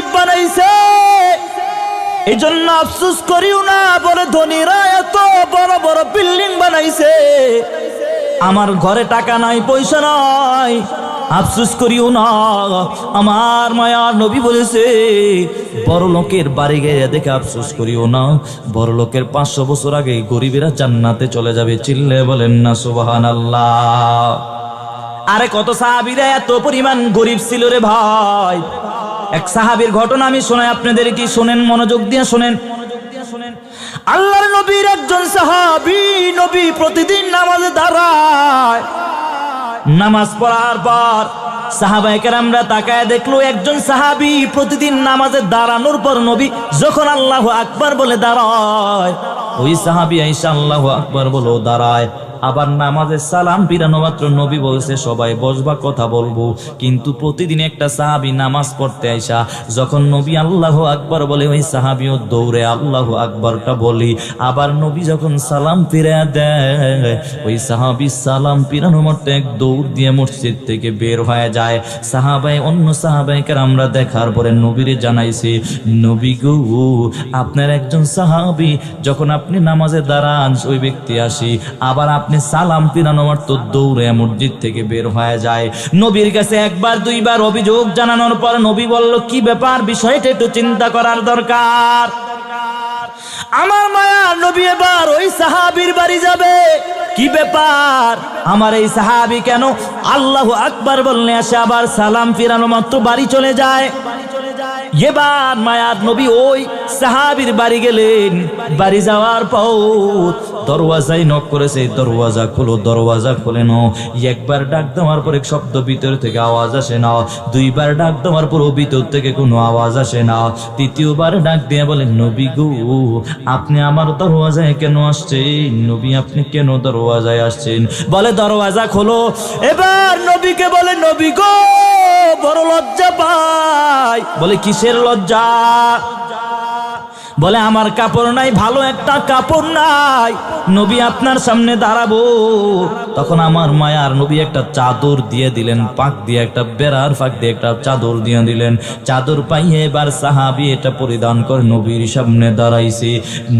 গরিব বানাইছে। এই জন্য আফসুস করিও না, বলে ধনীরা এত বড় বড় বিল্ডিং বানাইছে। আমার ঘরে টাকা নাই, পয়সা নাই, আফসুস করিও না। আমার মায়ার নবী বলেছে, বড় লোকের বাড়ি গিয়ে দেখে আফসোস করিও না। বড় লোকের পাঁচশো বছর আগে গরিবেরা জান্নাতে চলে যাবে, চিল্লে বলেন না সুবাহান আল্লাহ আরে কত সাহাবিরা এত পরিমাণ গরিব ছিল রে ভাই। এক সাহাবীর ঘটনা আমি শোনাই, আপনাদের কি শোনেন, মনোযোগ দিয়ে শোনেন? আল্লাহর নবীর একজন সাহাবী, নবী প্রতিদিন নামাজে দাঁড়ায়। নামাজ পড়ার পর সাহাবাই কেরামরা তাকায় দেখল, একজন সাহাবী প্রতিদিন নামাজে দাঁড়ানোর পর নবী যখন আল্লাহ আকবার বলে দাঁড়ায়, ওই সাহাবী আইসা আল্লাহ আকবার বলো দাঁড়ায়। আবার নামাজে সালাম পিরানো মাত্র নবী বলছে, সবাই বসবা, কথা বলব। কিন্তু প্রতিদিন একটা সাহাবী নামাজ পড়তে আইসা, যখন নবী আল্লাহ আকবর বলে, ওই সাহাবিও দৌড়ে, আল্লাহ আকবরটা বলি। আবার নবী যখন সালাম ফিরে দেয়, ওই সাহাবি সালাম পিরানো মাত্র এক দৌড় দিয়ে মসজিদ থেকে বের হয়ে যায়। সাহাবাই অন্য সাহাবাইকে আমরা দেখার পরে নবীরে জানাইছি, নবী গো, আপনার একজন সাহাবি, যখন আপনি নামাজে দাঁড়ান, ওই ব্যক্তি আসি। আবার আপনি সালাম পিরানো তো দৌড়ে মসজিদ থেকে বের হয়ে যায়। নবীর কাছে একবার, দুইবার অভিযোগ জানানোর পর নবী বলল, কি ব্যাপার? বিষয়টা একটু চিন্তা করার দরকার। আমার মায়া নবী এবার ওই সাহাবীর বাড়ি যাবে। কি ব্যাপার? আমার এই সাহাবি কেন? আল্লাহ আকবার বললে আসে আবার সালাম ফিরানো মাত্র বাড়ি চলে যায়। এবার মায়ার নবী ওই সাহাবির বাড়ি গেলেন। বাড়ি যাওয়ার পর দরওয়াজায় নক করেছে, দরওয়াজা খুলো, দরওয়াজা খুলে নাও। একবার ডাক দেওয়ার পরে শব্দ ভিতর থেকে আওয়াজ আসে না। দুইবার ডাক দেওয়ার পর ভিতর থেকে কোনো আওয়াজ আসে না। তৃতীয়বার ডাক দিয়ে বলে, নবী গো, আপনি আমার দরওয়াজায় কেন আসছেন? নবী, আপনি কেন দরওয়াজায় আসছেন? বলে, দরওয়াজা খোলো। এবার নবীকে বলে, নবী গো, বড় লজ্জা পাই। বলে, কিসের লজ্জা? বলে, আমার কাপড় নাই, ভালো একটা কাপড় নাই। নবী আপনার সামনে দাঁড়াবো। তখন আমার মায়ার নবী একটা চাদর দিয়ে দিলেন, পাক দিয়ে, একটা বেড়ার ফাঁক দিয়ে একটা চাদর দিয়ে দিলেন। চাদর পাইয়ে এবার সাহাবি এটা পরিধান করে নবীর সামনে দাঁড়াইছে।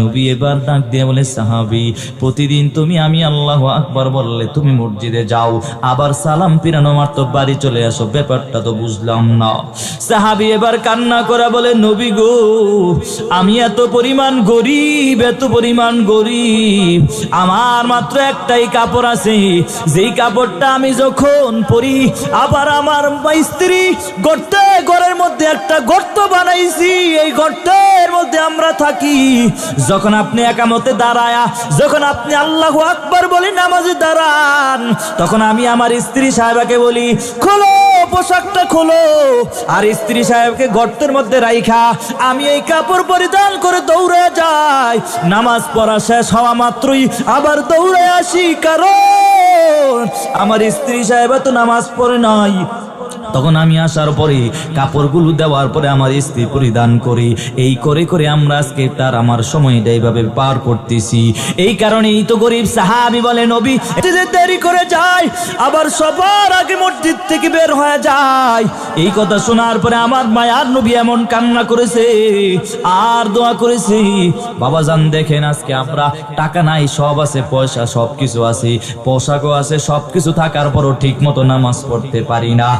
নবী এবার ডাক দিয়ে বলে, সাহাবি, প্রতিদিন তুমি আমি আল্লাহ আকবার বললে তুমি মসজিদে যাও। আবার সালাম পিরানো মাত্র বাড়ি চলে আসো, ব্যাপারটা তো বুঝলাম না। সাহাবি এবার কান্না করে বলে, নবী গো, আমি এত পরিমাণ গরিব, এত পরিমাণ গরিব। আমার মাত্র একটাই কাপড় আছে। যেই কাপড়টা আমি যখন পরি, আবার আমার স্ত্রী গর্তে, ঘরের মধ্যে একটা গর্ত বানাইছি। এই গর্তের মধ্যে আমরা থাকি। যখন আপনি একামতে দাঁড়ায়া, যখন আপনি আল্লাহ আকবার বলি নামাজে দাঁড়ান, তখন আমি আমার স্ত্রী সাহেবাকে বলি, খোলো! পোশাকটা খোলো। আর স্ত্রী সাহেবকে গর্তের মধ্যে রাইখা, আমি এই কাপড় পরিধান করে দৌড়ে যাই। নামাজ পড়া শেষ হওয়া মাত্রই আবার দৌড়ে আসি, কারণ আমার স্ত্রী সাহেব তো নামাজ পড়ে নাই। তখন আমি আসার পরে কাপড়গুলো দেওয়ার পরে আমার স্ত্রী পরিধান করি, এই করে করে আমরা আজকে তার আমার সময়টা এইভাবে পার করতেছি। এই কারণেই তো গরিব সাহাবি বলে, নবী দেরি করে যায়, আবার সবার আগে মসজিদ থেকে বের হয়ে যায়। এই কথা শোনার পরে আমার মায়ার নবী এমন কান্না করেছে, আর দোয়া করেছি, বাবা জান, দেখেন আজকে আমরা টাকা নাই, সব আছে, পয়সা সব কিছু আছে, পোশাকও আছে সব কিছু থাকার পরও ঠিক মতো নামাজ পড়তে পারি না।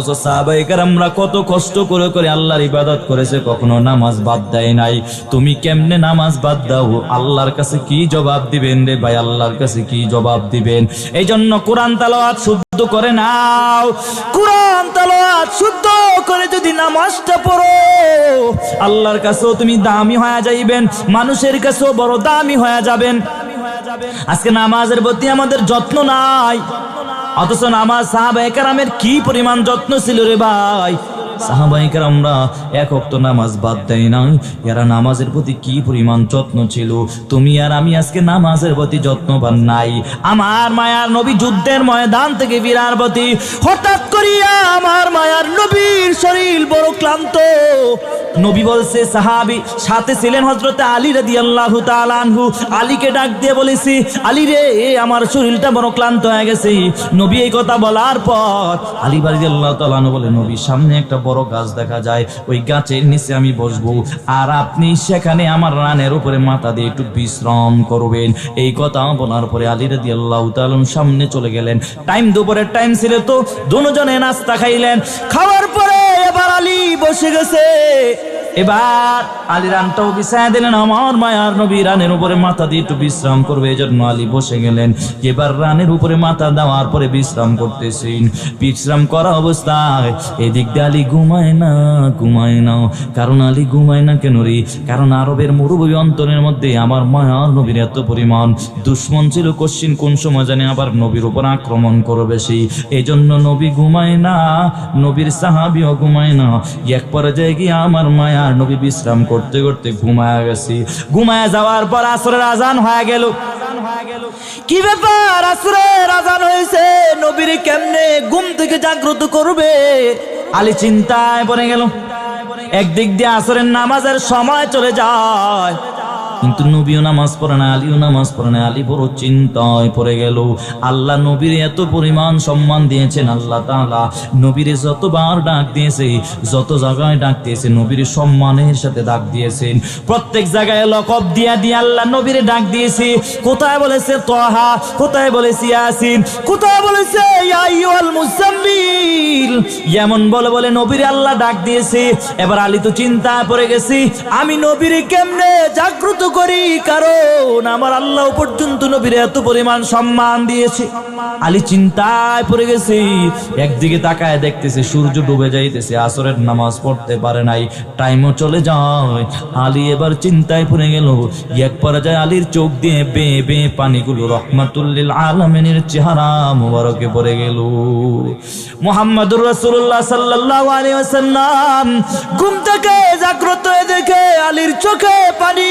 অথচ সাহাবাইকার কত কষ্ট করে করে আল্লাহর ইবাদত করেছে, কখনো নামাজ বাদ দেয় নাই। তুমি কেমনে নামাজ বাদ দাও? আল্লাহর কাছে কি জবাব দিবেন রে ভাই? আল্লাহর কাছে কি জবাব দিবেন? এই জন্য কোরআন তালাওয়াত শুদ্ধ করে নাও। কোরআন তালাওয়াত শুদ্ধ করে যদি নামাজটা পড়ো, আল্লাহর কাছেও তুমি দামি হয়ে যাইবেন, মানুষের কাছেও বড় দামি হয়ে যাবেন। আজকে নামাজের প্রতি আমাদের যত্ন নাই। অথচ নামাজ সাহাবাহামের কি পরিমাণ যত্ন ছিল রে ভাই? সাহাবাহিকের আমরা এক অক্ত নামাজ বাদ দেয় না এরা নামাজের প্রতি কি পরিমাণ যত্ন ছিল? তুমি আর আমি আজকে নামাজের প্রতি যত্নবান নাই। আমার মায়ার নবী যুদ্ধের ময়দান থেকে বিরার প্রতি হঠাৎ করিয়া আমার মায়ার নবীর শরীর বড় ক্লান্ত। নবী বলছে, সাহাবি, সাথে ছিলেন হজরতে আলী রাদি আল্লাহ আনহু। আলীকে ডাক দিয়ে বলেছি, আলী রে আমার শরীরটা বড় ক্লান্ত হয়ে গেছে। নবী এই কথা বলার পর আলী বাড়ি আল্লাহ তালানু বলে, নবী, সামনে একটা বড় গাছ দেখা যায়, ওই গাছের নিচে আমি বসবো। আর আপনি সেখানে আমার রানের উপরে মাথা দিয়ে একটু বিশ্রাম করবেন। এই কথা বলার পরে আলী রাদি আল্লাহ তালন সামনে চলে গেলেন। টাইম দুপুরের টাইম ছিল তো, দুজনে নাস্তা খাইলেন। খাওয়ার পরে এবার আলী বসে গেছে। এবার আলী রানটাও বিছায় দিলেন আমার মায়ার নবী, রানের উপরে মাথা দিয়ে একটু বিশ্রাম করবে এই জন্য আলী বসে গেলেন। এবার রানের উপরে মাথা দেওয়ার পরে বিশ্রাম করতেছেন। বিশ্রাম করা অবস্থায় এদিক দিয়ে আলী ঘুমায় না ঘুমায় না। কারণ আলী ঘুমায় না কেন রে? কারণ আরবের মরুভূমি অন্তরের মধ্যে আমার মায়ার নবীর এত পরিমাণ দুশ্মন ছিল, কশ্চিন কোন সময় জানে আবার নবীর উপর আক্রমণ করবে সেই এই জন্য নবী ঘুমায় না, নবীর সাহাবিও ঘুমায় না। এক পরে পর্যায়ে গিয়ে আমার মায়ার নবী বিশ্রাম করতে করতে ঘুমায় গেছি। ঘুমায় যাওয়ার পর আসরের আজান হয়ে গেল। কি ব্যাপার? আসরের আজান হয়েছে। নবীর কেমনে ঘুম থেকে জাগ্রত করবে? আলী চিন্তায় পড়ে গেল। একদিক দিয়ে আসরের নামাজের সময় চলে যায়। কিন্তু নবীও নামাজ পড়ে না, আলীও নামাজ পড়ে না, আলী বড় চিন্তায় পড়ে গেল। আল্লাহ নবীর এত পরিমাণ সম্মান দিয়েছেন, আল্লাহ তাআলা নবীর যতবার ডাক দিয়েছে, যত জায়গায় ডাক দিয়েছে, নবীর সম্মানের সাথে ডাক দিয়েছেন। প্রত্যেক জায়গায় লকব দিয়া দিয়ে আল্লাহ নবীর ডাক দিয়েছে। কোথায় বলেছে তহা? কোথায় বলেছে ইয়াসিন? কোথায় বলেছে এমন বলে বলে নবীর আল্লাহ ডাক দিয়েছে। এবার আলী তো চিন্তায় পড়ে গেছি, আমি নবীর কেমনে জাগ্রত করি কারণ আমার আল্লাহ পর্যন্ত নবীর এত পরিমাণ সম্মান দিয়েছে। আলী চিন্তায় পড়ে গেছি। একদিকে তাকায় দেখতেছে, সূর্য ডুবে যাইতেছে, আসরের নামাজ পড়তে পারে নাই টাইমও চলে যায়। আলী এবার চিন্তায় পড়ে গেল। এক পর্যায়ে আলীর চোখ দিয়ে বে বে পানিগুলো রহমাতুল্লিল আলমিনের চেহারা মুবারকে পড়ে গেল। মোহাম্মদুর রাসূলুল্লাহ সাল্লাল্লাহু আলাইহি ওয়াসাল্লাম ঘুম থেকে জাগ্রত দেখে আলীর চোখে পানি।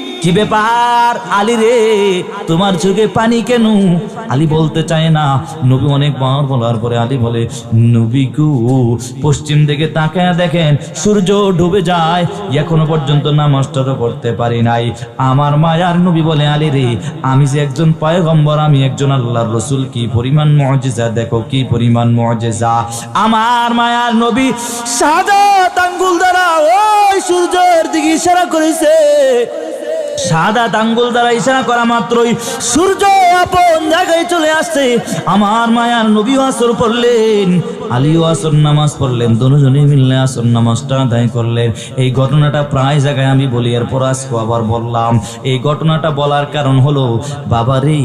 কি ব্যাপার আলী রে? তোমার চোখে পানি কেন? আলী বলতে চায় না। নবী অনেক বার বলার পরে আলী বলে, নবী গু, পশ্চিম দিকে তাকায় দেখেন, সূর্য ডুবে যায়। এখনও পর্যন্ত নামাজটারও করতে পারি নাই। আমার মায়ার নবী বলে, আলী রে, আমি যে একজন পয়গম্বর, আমি একজন আল্লাহর রসুল, কি পরিমাণ মজেজা? দেখো কি পরিমাণ মজেজা। আমার মায়ার নবী সাদা আঙ্গুল দ্বারা ওই সূর্যের দিকে ইশারা করেছে। সাদা আঙ্গুল দ্বারা ইশারা করা মাত্রই সূর্য আপন জায়গায় চলে আসছে। আমার মায়ার নবী আসর পড়লেন আলীও আসর নামাজ পড়লেন দুজনে মিললে আসর নামাজটা আদায় করলেন। এই ঘটনাটা প্রায় জায়গায় আমি বলি, এরপর আজকে আবার বললাম। এই ঘটনাটা বলার কারণ হলো বাবা রে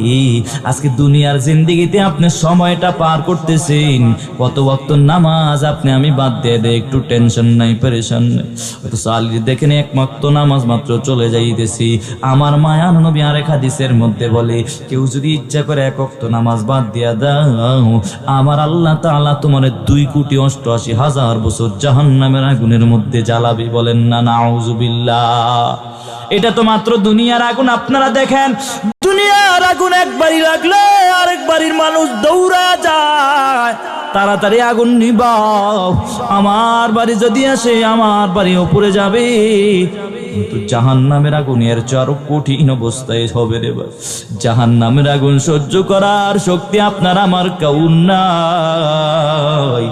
আজকে দুনিয়ার জিন্দিগিতে আপনি সময়টা পার করতেছেন। কত বক্ত নামাজ আপনি, আমি বাদ দিয়ে দেয় একটু টেনশন নাই, পরেশান নাই। অথচ আলী দেখেন এক মক্ত নামাজ মাত্র চলে যাইতেছি। আমার মায়ান নবী আরেক হাদিসের মধ্যে বলে, কেউ যদি ইচ্ছা করে এক ওয়াক্ত নামাজ বাদ দিয়া দাও, আমার আল্লাহ তাআলা তোমার দুই কোটি অষ্টআশি হাজার বছর জাহান্নামের আগুনের মধ্যে জ্বালাবি বলেন, না, নাউজুবিল্লাহ। এটা তো মাত্র দুনিয়ার আগুন, আপনারা দেখেন, দুনিয়ার আগুন একবারই লাগলে আরেক বাড়ির মানুষ দৌড়া যায়। তাড়াতাড়ি আগুন নিবাও, আমার বাড়ি যদি আসে, আমার বাড়ি উপরে যাবে। কিন্তু জাহান নামের আগুন এর চেয়ে কঠিন অবস্থায় হবে রে জাহান নামের আগুন সহ্য করার শক্তি আপনার আমার কাউন নাই।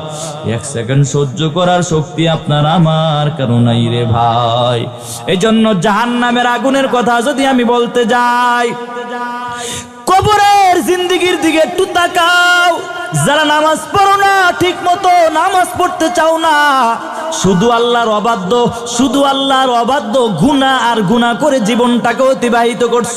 এক সেকেন্ড সহ্য করার শক্তি আপনার আমার কারণ নাই রে ভাই। এই জন্য জাহান নামের আগুনের কথা যদি আমি বলতে যাই, কবরের জিন্দিগির দিকে একটু তাকাও। যারা নামাজ পড়ো না ঠিক মতো নামাজ পড়তে চাও না শুধু আল্লাহর অবাধ্য শুধু আল্লাহর অবাধ্য গুণা আর গুণা করে জীবনটাকে অতিবাহিত করছ।